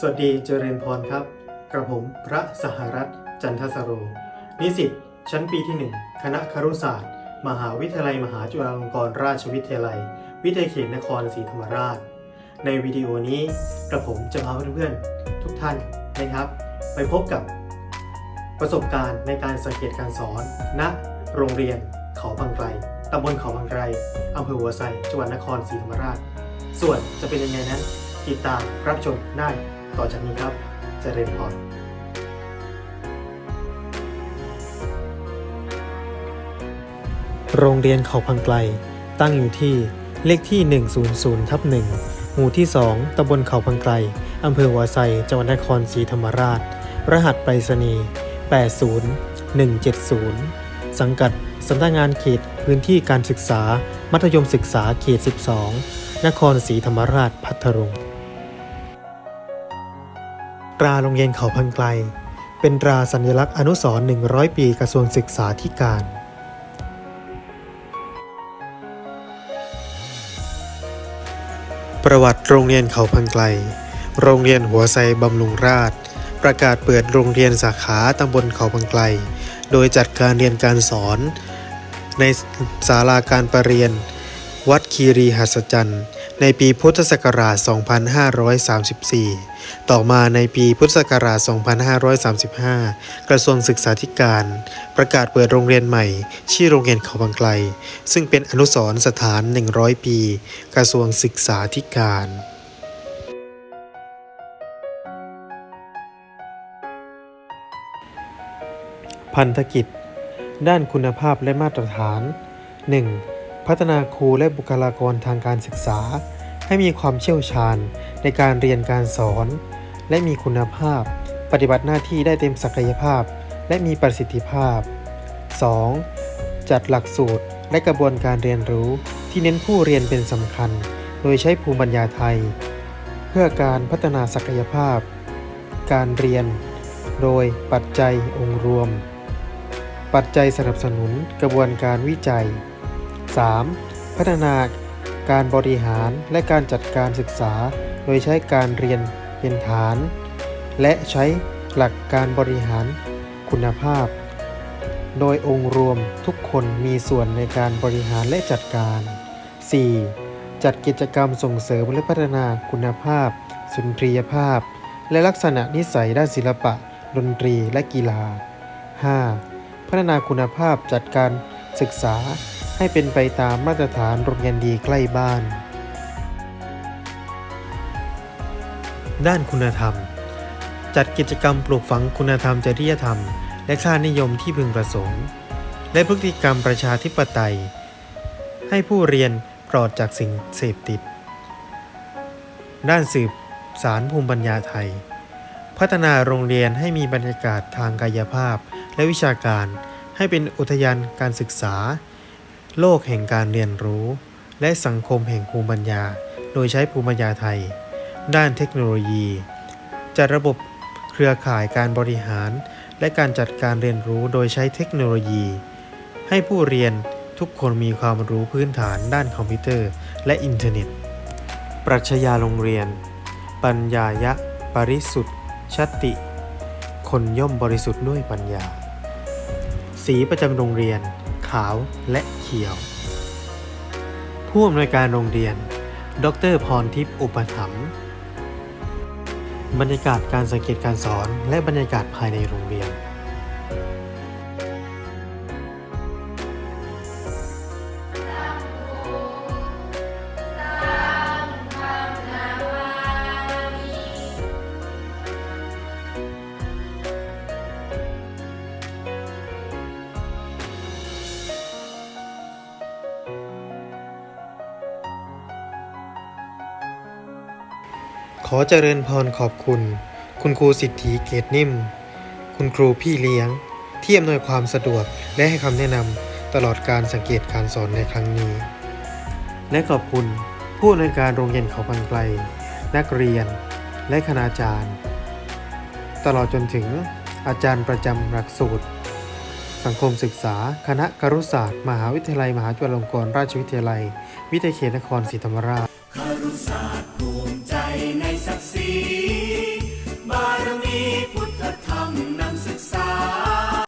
สวัสดีเจริญพรครับ กระผมพระสหรัฐจันทสโร นิสิตชั้นปีที่ 1 คณะครุศาสตร์ มหาวิทยาลัยมหาจุฬาลงกรณราชวิทยาลัย วิทยาเขตนครศรีธรรมราช ในวิดีโอนี้กระผมจะพาเพื่อนๆ ทุกท่านนะครับ ไปพบกับประสบการณ์ในการสังเกตการสอนณโรงเรียนเขาบางไกลตำบลเขาบางไกลอำเภอหัวไซจังหวัดนครศรีธรรมราช ส่วนจะเป็นยังไงนั้นติดตามรับชมได้ ต่อจากนี้ครับเจริญพรโรงเรียนเขาพังไกล ตั้งอยู่ที่เลขที่ 100ทับ1หมู่ที่ 2ตำบลเขาพังไกลอำเภอหัวไซจังหวัดนครศรีธรรมราช รหัสไปรษณีย์80170 สังกัดสำนักงานเขตพื้นที่การศึกษา มัธยมศึกษาเขต 12 นครศรีธรรมราชพัทลุง ตราโรงเรียนเขาพังไกล เป็นตราสัญลักษณ์อนุสรณ์100 ปีกระทรวงศึกษาธิการ ประวัติโรงเรียนเขาพังไกล โรงเรียนหัวไซบำรุงราษฎรประกาศเปิดโรงเรียนสาขาตำบลเขาพังไกล โดยจัดการเรียนการสอน ในศาลาการประเรียน วัดคีรีหัสจันทร์ ในปีพุทธศักราช 2534 ต่อมาในปีพุทธศักราช 2535 กระทรวงศึกษาธิการ ประกาศเปิดโรงเรียนใหม่ ชื่อโรงเรียนเขาบางไกล ซึ่งเป็นอนุสรณ์สถาน 100 ปี กระทรวงศึกษาธิการพันธกิจ ด้านคุณภาพและมาตรฐาน 1. พัฒนาครูและบุคลากรทางการศึกษา ให้มีความเชี่ยวชาญในการเรียนการสอน และมีคุณภาพ ปฏิบัติหน้าที่ได้เต็มศักยภาพ และมีประสิทธิภาพ 2. จัดหลักสูตรและกระบวนการเรียนรู้ที่เน้นผู้เรียนเป็นสำคัญ โดยใช้ภูมิปัญญาไทย เพื่อการพัฒนาศักยภาพ การเรียน โดยปัจจัยองค์รวม ปัจจัยสนับสนุนกระบวนการวิจัย 3. พัฒนาการบริหารและการจัดการศึกษา โดยใช้การเรียนเป็นฐาน และใช้หลักการบริหารคุณภาพ โดยองค์รวมทุกคนมีส่วนในการบริหารและจัดการ 4. จัดกิจกรรมส่งเสริมและพัฒนาคุณภาพ สุนทรียภาพ และลักษณะนิสัยด้านศิลปะ ดนตรีและกีฬา 5. พัฒนาคุณภาพจัดการศึกษา ให้เป็นไปตามมาตรฐานโรงเรียนดีใกล้บ้าน ด้านคุณธรรม จัดกิจกรรมปลูกฝังคุณธรรมจริยธรรม และค่านิยมที่พึงประสงค์ และพฤติกรรมประชาธิปไตย ให้ผู้เรียนปลอดจากสิ่งเสพติด ด้านสืบสารภูมิปัญญาไทย พัฒนาโรงเรียนให้มีบรรยากาศทางกายภาพและวิชาการ ให้เป็นอุทยานการศึกษา โลกแห่งการเรียนรู้ และสังคมแห่งภูมิปัญญา โดยใช้ภูมิปัญญาไทย ด้านเทคโนโลยี จัดระบบเครือข่ายการบริหาร และการจัดการเรียนรู้โดยใช้เทคโนโลยี ให้ผู้เรียนทุกคนมีความรู้พื้นฐานด้านคอมพิวเตอร์และอินเทอร์เน็ต ปรัชญาโรงเรียน ปัญญายะ ปริสุทธิ์ชติ คนย่อมบริสุทธิ์ด้วยปัญญา สีประจำโรงเรียน ขาวและเขียว ผู้อำนวยการโรงเรียน ดรพรทิพย์อุปถัมภ์บรรยากาศการสังเกตการสอนและบรรยากาศภายในโรงเรียน ขอเจริญพรขอบคุณ คุณครูสิทธิเกตนิ่ม คุณครูพี่เลี้ยง ที่อำนวยความสะดวกและให้คำแนะนำตลอดการสังเกตการสอนในครั้งนี้ และขอบคุณผู้อำนวยการโรงเรียนเขาพังไกล นักเรียน และคณาจารย์ ตลอดจนถึงอาจารย์ประจำหลักสูตร สังคมศึกษา คณะครุศาสตร์ มหาวิทยาลัย มหาจุฬาลงกรณราชวิทยาลัย วิทยาเขตนครศรีธรรมราช